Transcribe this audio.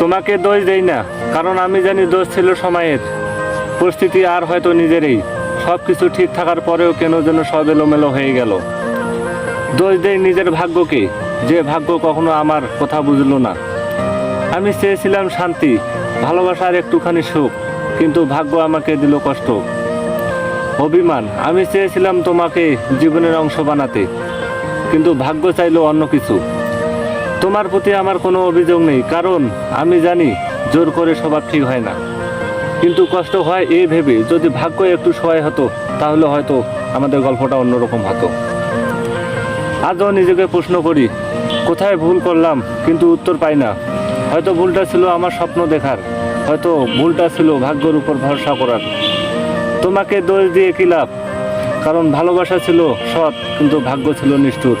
তোমাকে দোষ দেই না, কারণ আমি জানি দোষ ছিল সময়ের। পরিস্থিতি আর হয়তো নিজেরই। সব কিছু ঠিক থাকার পরেও কেন যেন সব এলোমেলো হয়ে গেল। দোষ দেই নিজের ভাগ্যকে, যে ভাগ্য কখনো আমার কথা বুঝলো না। আমি চেয়েছিলাম শান্তি, ভালোবাসার একটুখানি সুখ, কিন্তু ভাগ্য আমাকে দিল কষ্ট। অভিমান, আমি চেয়েছিলাম তোমাকে জীবনের অংশ বানাতে, কিন্তু ভাগ্য চাইলো অন্য কিছু। তোমার প্রতি আমার কোনো অভিযোগ নেই, কারণ আমি জানি জোর করে সবার ঠিক হয় না। কিন্তু কষ্ট হয় এই ভেবে, যদি ভাগ্য একটু সহায় হতো, তাহলে হয়তো আমাদের গল্পটা অন্যরকম হতো। আজও নিজেকে প্রশ্ন করি, কোথায় ভুল করলাম, কিন্তু উত্তর পাই না। হয়তো ভুলটা ছিল আমার স্বপ্ন দেখার, হয়তো ভুলটা ছিল ভাগ্যের উপর ভরসা করার। তোমাকে দোষ দিয়ে কি লাভ? কারণ ভালোবাসা ছিল সৎ, কিন্তু ভাগ্য ছিল নিষ্ঠুর।